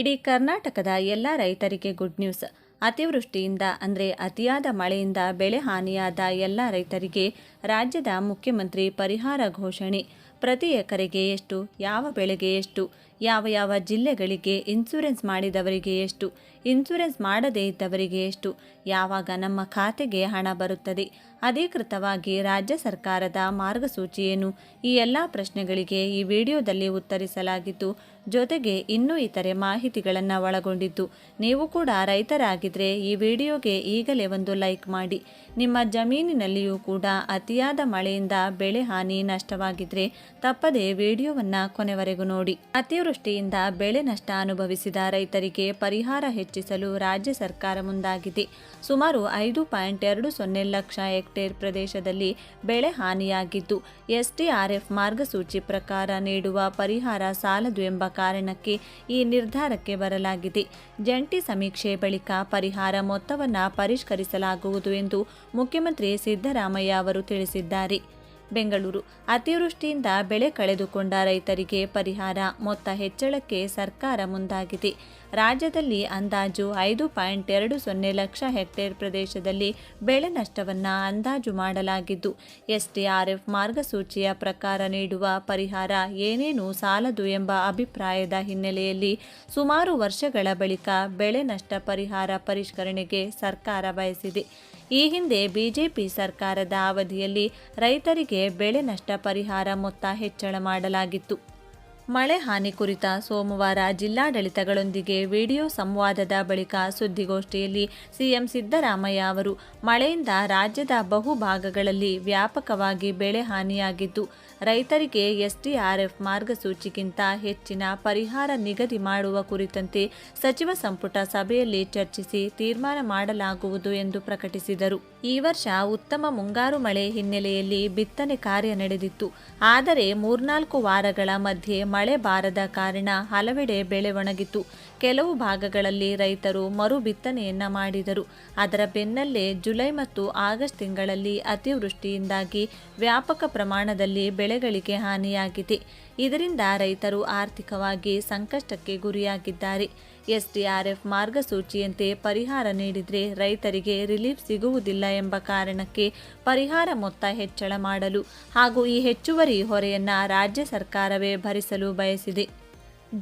ಇಡೀ ಕರ್ನಾಟಕದ ಎಲ್ಲ ರೈತರಿಗೆ ಗುಡ್ ನ್ಯೂಸ್ ಅತಿವೃಷ್ಟಿಯಿಂದ, ಅಂದರೆ ಅತಿಯಾದ ಮಳೆಯಿಂದ ಬೆಳೆ ಹಾನಿಯಾದ ಎಲ್ಲ ರೈತರಿಗೆ ರಾಜ್ಯದ ಮುಖ್ಯಮಂತ್ರಿ ಪರಿಹಾರ ಘೋಷಣೆ. ಪ್ರತಿ ಎಕರೆಗೆ ಎಷ್ಟು, ಯಾವ ಬೆಳೆಗೆ ಎಷ್ಟು ಯಾವ ಯಾವ ಜಿಲ್ಲೆಗಳಿಗೆ ಇನ್ಸೂರೆನ್ಸ್ ಮಾಡಿದವರಿಗೆ ಎಷ್ಟು? ಇನ್ಸೂರೆನ್ಸ್ ಮಾಡದೇ ಇದ್ದವರಿಗೆ ಎಷ್ಟು? ಯಾವಾಗ ನಮ್ಮ ಖಾತೆಗೆ ಹಣ ಬರುತ್ತದೆ? ಅಧಿಕೃತವಾಗಿ ರಾಜ್ಯ ಸರ್ಕಾರದ ಮಾರ್ಗಸೂಚಿ ಏನು ಈ ಎಲ್ಲ ಪ್ರಶ್ನೆಗಳಿಗೆ ಈ ವಿಡಿಯೋದಲ್ಲಿ ಉತ್ತರಿಸಲಾಗಿತ್ತು ಜೊತೆಗೆ ಇನ್ನೂ ಇತರೆ ಮಾಹಿತಿಗಳನ್ನು ಒಳಗೊಂಡಿದ್ದು. ನೀವು ಕೂಡ ರೈತರಾಗಿದ್ದರೆ ಈ ವಿಡಿಯೋಗೆ ಈಗಲೇ ಒಂದು ಲೈಕ್ ಮಾಡಿ. ನಿಮ್ಮ ಜಮೀನಿನಲ್ಲಿಯೂ ಕೂಡ ಅತಿಯಾದ ಮಳೆಯಿಂದ ಬೆಳೆ ಹಾನಿ ನಷ್ಟವಾಗಿದ್ರೆ ತಪ್ಪದೆ ವಿಡಿಯೋವನ್ನು ಕೊನೆವರೆಗೂ ನೋಡಿ. ಅತಿವೃಷ್ಟಿಯಿಂದ ಬೆಳೆ ನಷ್ಟ ಅನುಭವಿಸಿದ ರೈತರಿಗೆ ಪರಿಹಾರ ಹೆಚ್ಚಿಸಲು ರಾಜ್ಯ ಸರ್ಕಾರ ಮುಂದಾಗಿದೆ. ಸುಮಾರು ಐದು ಪಾಯಿಂಟ್ ಎರಡು ಸೊನ್ನೆ ಲಕ್ಷ ಹೆಕ್ಟೇರ್ ಪ್ರದೇಶದಲ್ಲಿ ಬೆಳೆ ಹಾನಿಯಾಗಿದ್ದು, ಎಸ್ಡಿಆರ್ಎಫ್ ಮಾರ್ಗಸೂಚಿ ಪ್ರಕಾರ ನೀಡುವ ಪರಿಹಾರ ಸಾಲದು ಎಂಬ ಕಾರಣಕ್ಕೆ ಈ ನಿರ್ಧಾರಕ್ಕೆ ಬರಲಾಗಿದೆ. ಜಂಟಿ ಸಮೀಕ್ಷೆ ಬಳಿಕ ಪರಿಹಾರ ಮೊತ್ತವನ್ನು ಪರಿಷ್ಕರಿಸಲಾಗುವುದು ಎಂದು ಮುಖ್ಯಮಂತ್ರಿ ಸಿದ್ದರಾಮಯ್ಯ ಅವರು ತಿಳಿಸಿದ್ದಾರೆ. ಬೆಂಗಳೂರು. ಅತಿವೃಷ್ಟಿಯಿಂದ ಬೆಳೆ ಕಳೆದುಕೊಂಡ ರೈತರಿಗೆ ಪರಿಹಾರ ಮೊತ್ತ ಹೆಚ್ಚಳಕ್ಕೆ ಸರ್ಕಾರ ಮುಂದಾಗಿದೆ. ರಾಜ್ಯದಲ್ಲಿ ಅಂದಾಜು ಐದು ಪಾಯಿಂಟ್ ಎರಡು ಸೊನ್ನೆ ಲಕ್ಷ ಹೆಕ್ಟೇರ್ ಪ್ರದೇಶದಲ್ಲಿ ಬೆಳೆ ನಷ್ಟವನ್ನು ಅಂದಾಜು ಮಾಡಲಾಗಿದ್ದು, ಎಸ್ಡಿಆರ್ಎಫ್ ಮಾರ್ಗಸೂಚಿಯ ಪ್ರಕಾರ ನೀಡುವ ಪರಿಹಾರ ಏನೇನು ಸಾಲದು ಎಂಬ ಅಭಿಪ್ರಾಯದ ಹಿನ್ನೆಲೆಯಲ್ಲಿ ಸುಮಾರು ವರ್ಷಗಳ ಬಳಿಕ ಬೆಳೆ ನಷ್ಟ ಪರಿಹಾರ ಪರಿಷ್ಕರಣೆಗೆ ಸರ್ಕಾರ ಬಯಸಿದೆ. ಈ ಹಿಂದೆ ಬಿಜೆಪಿ ಸರ್ಕಾರದ ಅವಧಿಯಲ್ಲಿ ರೈತರಿಗೆ ಬೆಳೆ ನಷ್ಟ ಪರಿಹಾರ ಮೊತ್ತ ಹೆಚ್ಚಳ ಮಾಡಲಾಗಿತ್ತು. ಮಳೆ ಹಾನಿ ಕುರಿತ ಸೋಮವಾರ ಜಿಲ್ಲಾಡಳಿತಗಳೊಂದಿಗೆ ವಿಡಿಯೋ ಸಂವಾದದ ಬಳಿಕ ಸುದ್ದಿಗೋಷ್ಠಿಯಲ್ಲಿ ಸಿಎಂ ಸಿದ್ದರಾಮಯ್ಯ ಅವರು, ಮಳೆಯಿಂದ ರಾಜ್ಯದ ಬಹುಭಾಗಗಳಲ್ಲಿ ವ್ಯಾಪಕವಾಗಿ ಬೆಳೆ ಹಾನಿಯಾಗಿದ್ದು, ರೈತರಿಗೆ ಎಸ್ಡಿಆರ್ಎಫ್ ಮಾರ್ಗಸೂಚಿಗಿಂತ ಹೆಚ್ಚಿನ ಪರಿಹಾರ ನಿಗದಿ ಮಾಡುವ ಕುರಿತಂತೆ ಸಚಿವ ಸಂಪುಟ ಸಭೆಯಲ್ಲಿ ಚರ್ಚಿಸಿ ತೀರ್ಮಾನ ಮಾಡಲಾಗುವುದು ಎಂದು ಪ್ರಕಟಿಸಿದರು. ಈ ವರ್ಷ ಉತ್ತಮ ಮುಂಗಾರು ಮಳೆ ಹಿನ್ನೆಲೆಯಲ್ಲಿ ಬಿತ್ತನೆ ಕಾರ್ಯ ನಡೆದಿತ್ತು. ಆದರೆ ಮೂರ್ನಾಲ್ಕು ವಾರಗಳ ಮಧ್ಯೆ ಮಳೆ ಬಾರದ ಕಾರಣ ಹಲವೆಡೆ ಬೆಳೆ ಒಣಗಿತು ಕೆಲವು ಭಾಗಗಳಲ್ಲಿ ರೈತರು ಮರು ಬಿತ್ತನೆಯನ್ನ ಮಾಡಿದರು. ಅದರ ಬೆನ್ನಲ್ಲೇ ಜುಲೈ ಮತ್ತು ಆಗಸ್ಟ್ ತಿಂಗಳಲ್ಲಿ ಅತಿವೃಷ್ಟಿಯಿಂದಾಗಿ ವ್ಯಾಪಕ ಪ್ರಮಾಣದಲ್ಲಿ ಬೆಳೆಗಳಿಗೆ ಹಾನಿಯಾಗಿದೆ. ಇದರಿಂದ ರೈತರು ಆರ್ಥಿಕವಾಗಿ ಸಂಕಷ್ಟಕ್ಕೆ ಗುರಿಯಾಗಿದ್ದಾರೆ. ಎಸ್ಡಿಆರ್ಎಫ್ ಮಾರ್ಗಸೂಚಿಯಂತೆ ಪರಿಹಾರ ನೀಡಿದರೆ ರೈತರಿಗೆ ರಿಲೀಫ್ ಸಿಗುವುದಿಲ್ಲ ಎಂಬ ಕಾರಣಕ್ಕೆ ಪರಿಹಾರ ಮೊತ್ತ ಹೆಚ್ಚಳ ಮಾಡಲು ಹಾಗೂ ಈ ಹೆಚ್ಚುವರಿ ಹೊರೆಯನ್ನ ರಾಜ್ಯ ಸರ್ಕಾರವೇ ಭರಿಸಲು ಬಯಸಿದೆ.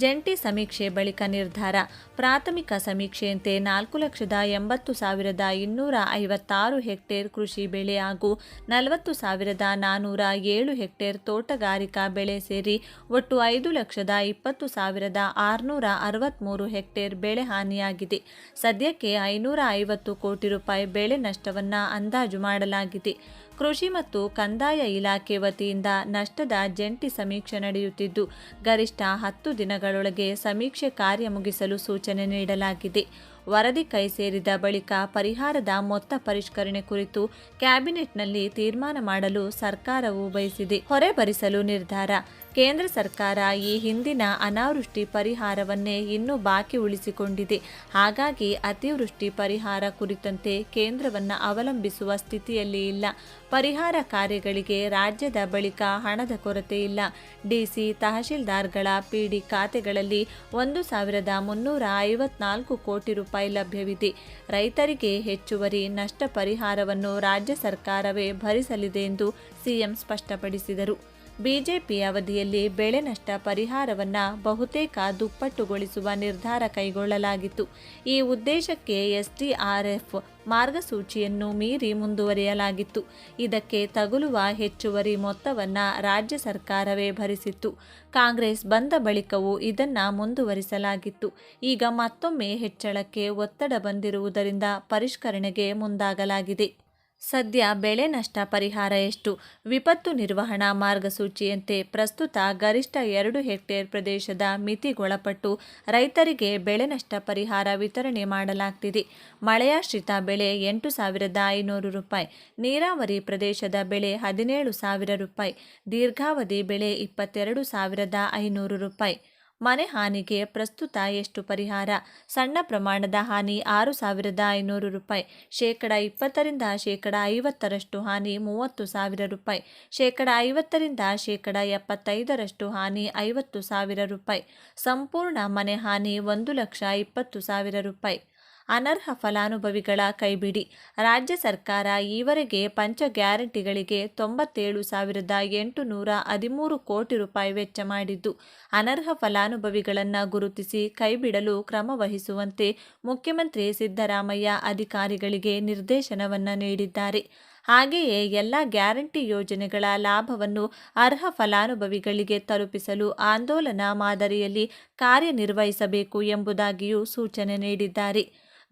ಜಂಟಿ ಸಮೀಕ್ಷೆ ಬಳಿಕ ನಿರ್ಧಾರ. ಪ್ರಾಥಮಿಕ ಸಮೀಕ್ಷೆಯಂತೆ ನಾಲ್ಕು ಲಕ್ಷದ ಎಂಬತ್ತು ಸಾವಿರದ ಇನ್ನೂರ ಐವತ್ತಾರು ಹೆಕ್ಟೇರ್ ಕೃಷಿ ಬೆಳೆ ಹಾಗೂ ನಲವತ್ತು ಸಾವಿರದ ನಾನ್ನೂರ ಏಳು ಹೆಕ್ಟೇರ್ ತೋಟಗಾರಿಕಾ ಬೆಳೆ ಸೇರಿ ಒಟ್ಟು ಐದು ಲಕ್ಷದ ಇಪ್ಪತ್ತು ಸಾವಿರದ ಆರುನೂರ ಅರವತ್ತ್ಮೂರು ಹೆಕ್ಟೇರ್ ಬೆಳೆ ಹಾನಿಯಾಗಿದೆ. ಸದ್ಯಕ್ಕೆ ಐನೂರ ಐವತ್ತು ಕೋಟಿ ರೂಪಾಯಿ ಬೆಳೆ ನಷ್ಟವನ್ನು ಅಂದಾಜು ಮಾಡಲಾಗಿದೆ. ಕೃಷಿ ಮತ್ತು ಕಂದಾಯ ಇಲಾಖೆ ವತಿಯಿಂದ ನಷ್ಟದ ಜಂಟಿ ಸಮೀಕ್ಷೆ ನಡೆಯುತ್ತಿದ್ದು, ಗರಿಷ್ಠ ಹತ್ತು ದಿನಗಳೊಳಗೆ ಸಮೀಕ್ಷೆ ಕಾರ್ಯ ಮುಗಿಸಲು ಸೂಚನೆ ನೀಡಲಾಗಿದೆ. ವರದಿ ಕೈ ಸೇರಿದ ಬಳಿಕ ಪರಿಹಾರದ ಮೊತ್ತ ಪರಿಷ್ಕರಣೆ ಕುರಿತು ಕ್ಯಾಬಿನೆಟ್ನಲ್ಲಿ ತೀರ್ಮಾನ ಮಾಡಲು ಸರ್ಕಾರವು ಬಯಸಿದೆ. ಹೊರೆ ಭರಿಸಲು ನಿರ್ಧಾರ. ಕೇಂದ್ರ ಸರ್ಕಾರ ಈ ಹಿಂದಿನ ಅನಾವೃಷ್ಟಿ ಪರಿಹಾರವನ್ನೇ ಇನ್ನೂ ಬಾಕಿ ಉಳಿಸಿಕೊಂಡಿದೆ. ಹಾಗಾಗಿ ಅತಿವೃಷ್ಟಿ ಪರಿಹಾರ ಕುರಿತಂತೆ ಕೇಂದ್ರವನ್ನು ಅವಲಂಬಿಸುವ ಸ್ಥಿತಿಯಲ್ಲಿ ಇಲ್ಲ. ಪರಿಹಾರ ಕಾರ್ಯಗಳಿಗೆ ರಾಜ್ಯದ ಬಳಿಕ ಹಣದ ಕೊರತೆ ಇಲ್ಲ. ಡಿಸಿ ತಹಶೀಲ್ದಾರ್ಗಳ ಪಿಡಿ ಖಾತೆಗಳಲ್ಲಿ ಒಂದು ಸಾವಿರದ ಮುನ್ನೂರ ಐವತ್ನಾಲ್ಕು ಕೋಟಿ ರೂಪಾಯಿ ಲಭ್ಯವಿದೆ. ರೈತರಿಗೆ ಹೆಚ್ಚುವರಿ ನಷ್ಟ ಪರಿಹಾರವನ್ನು ರಾಜ್ಯ ಸರ್ಕಾರವೇ ಭರಿಸಲಿದೆ ಎಂದು ಸಿಎಂ ಸ್ಪಷ್ಟಪಡಿಸಿದರು. ಬಿಜೆಪಿ ಅವಧಿಯಲ್ಲಿ ಬೆಳೆ ನಷ್ಟ ಪರಿಹಾರವನ್ನು ಬಹುತೇಕ ದುಪ್ಪಟ್ಟುಗೊಳಿಸುವ ನಿರ್ಧಾರ ಕೈಗೊಳ್ಳಲಾಗಿತ್ತು. ಈ ಉದ್ದೇಶಕ್ಕೆ ಎಸ್ಡಿಆರ್ಎಫ್ ಮಾರ್ಗಸೂಚಿಯನ್ನು ಮೀರಿ ಮುಂದುವರಿಯಲಾಗಿತ್ತು. ಇದಕ್ಕೆ ತಗುಲುವ ಹೆಚ್ಚುವರಿ ಮೊತ್ತವನ್ನು ರಾಜ್ಯ ಸರ್ಕಾರವೇ ಭರಿಸಿತ್ತು. ಕಾಂಗ್ರೆಸ್ ಬಂದ ಬಳಿಕವೂ ಇದನ್ನು ಮುಂದುವರಿಸಲಾಗಿತ್ತು. ಈಗ ಮತ್ತೊಮ್ಮೆ ಹೆಚ್ಚಳಕ್ಕೆ ಒತ್ತಡ ಬಂದಿರುವುದರಿಂದ ಪರಿಷ್ಕರಣೆಗೆ ಮುಂದಾಗಲಾಗಿದೆ. ಸದ್ಯ ಬೆಳೆ ನಷ್ಟ ಪರಿಹಾರ ಎಷ್ಟು? ವಿಪತ್ತು ನಿರ್ವಹಣಾ ಮಾರ್ಗಸೂಚಿಯಂತೆ ಪ್ರಸ್ತುತ ಗರಿಷ್ಠ ಎರಡು ಹೆಕ್ಟೇರ್ ಪ್ರದೇಶದ ಮಿತಿಗೊಳಪಟ್ಟು ರೈತರಿಗೆ ಬೆಳೆ ನಷ್ಟ ಪರಿಹಾರ ವಿತರಣೆ ಮಾಡಲಾಗ್ತಿದೆ. ಮಳೆಯಾಶ್ರಿತ ಬೆಳೆ ಎಂಟು ಸಾವಿರದ ಐನೂರು ರೂಪಾಯಿ, ನೀರಾವರಿ ಪ್ರದೇಶದ ಬೆಳೆ ಹದಿನೇಳು ಸಾವಿರ ರೂಪಾಯಿ, ದೀರ್ಘಾವಧಿ ಬೆಳೆ ಇಪ್ಪತ್ತೆರಡು ಸಾವಿರದ ಐನೂರು ರೂಪಾಯಿ. ಮನೆ ಹಾನಿಗೆ ಪ್ರಸ್ತುತ ಎಷ್ಟು ಪರಿಹಾರ? ಸಣ್ಣ ಪ್ರಮಾಣದ ಹಾನಿ ಆರು ಸಾವಿರದ ಐನೂರು ರೂಪಾಯಿ. ಶೇಕಡ ಇಪ್ಪತ್ತರಿಂದ ಶೇಕಡ ಐವತ್ತರಷ್ಟು ಹಾನಿ ಮೂವತ್ತು ಸಾವಿರ ರೂಪಾಯಿ. ಶೇಕಡ ಐವತ್ತರಿಂದ ಶೇಕಡ ಎಪ್ಪತ್ತೈದರಷ್ಟು ಹಾನಿ ಐವತ್ತು ಸಾವಿರ ರೂಪಾಯಿ. ಸಂಪೂರ್ಣ ಮನೆ ಹಾನಿ ಒಂದು ಲಕ್ಷ ಇಪ್ಪತ್ತು ಸಾವಿರ ರೂಪಾಯಿ. ಅನರ್ಹ ಫಲಾನುಭವಿಗಳ ಕೈಬಿಡಿ. ರಾಜ್ಯ ಸರ್ಕಾರ ಈವರೆಗೆ ಪಂಚ ಗ್ಯಾರಂಟಿಗಳಿಗೆ ತೊಂಬತ್ತೇಳು ಸಾವಿರದ ಎಂಟು ನೂರ ಹದಿಮೂರು ಕೋಟಿ ರೂಪಾಯಿ ವೆಚ್ಚ ಮಾಡಿದ್ದು, ಅನರ್ಹ ಫಲಾನುಭವಿಗಳನ್ನು ಗುರುತಿಸಿ ಕೈಬಿಡಲು ಕ್ರಮ ವಹಿಸುವಂತೆ ಮುಖ್ಯಮಂತ್ರಿ ಸಿದ್ದರಾಮಯ್ಯ ಅಧಿಕಾರಿಗಳಿಗೆ ನಿರ್ದೇಶನವನ್ನು ನೀಡಿದ್ದಾರೆ. ಹಾಗೆಯೇ ಎಲ್ಲ ಗ್ಯಾರಂಟಿ ಯೋಜನೆಗಳ ಲಾಭವನ್ನು ಅರ್ಹ ಫಲಾನುಭವಿಗಳಿಗೆ ತಲುಪಿಸಲು ಆಂದೋಲನ ಮಾದರಿಯಲ್ಲಿ ಕಾರ್ಯನಿರ್ವಹಿಸಬೇಕು ಎಂಬುದಾಗಿಯೂ ಸೂಚನೆ ನೀಡಿದ್ದಾರೆ.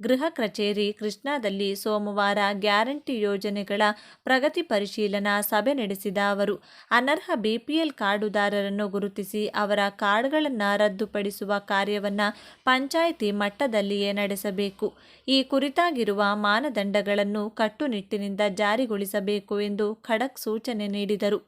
ಗೃಹ ಕಚೇರಿ, ಕೃಷ್ಣಾದಲ್ಲಿ ಸೋಮವಾರ ಗ್ಯಾರಂಟಿ ಯೋಜನೆಗಳ ಪ್ರಗತಿ ಪರಿಶೀಲನಾ ಸಭೆ ನಡೆಸಿದ ಅವರು. ಅನರ್ಹ ಬಿಪಿಎಲ್ ಕಾರ್ಡುದಾರರನ್ನು ಗುರುತಿಸಿ ಅವರ ಕಾರ್ಡ್ಗಳನ್ನು ರದ್ದುಪಡಿಸುವ ಕಾರ್ಯವನ್ನು ಪಂಚಾಯಿತಿ ಮಟ್ಟದಲ್ಲಿಯೇ ನಡೆಸಬೇಕು. ಈ ಕುರಿತಾಗಿರುವ ಮಾನದಂಡಗಳನ್ನು ಕಟ್ಟುನಿಟ್ಟಿನಿಂದ ಜಾರಿಗೊಳಿಸಬೇಕು ಎಂದು ಖಡಕ್ ಸೂಚನೆ ನೀಡಿದರು.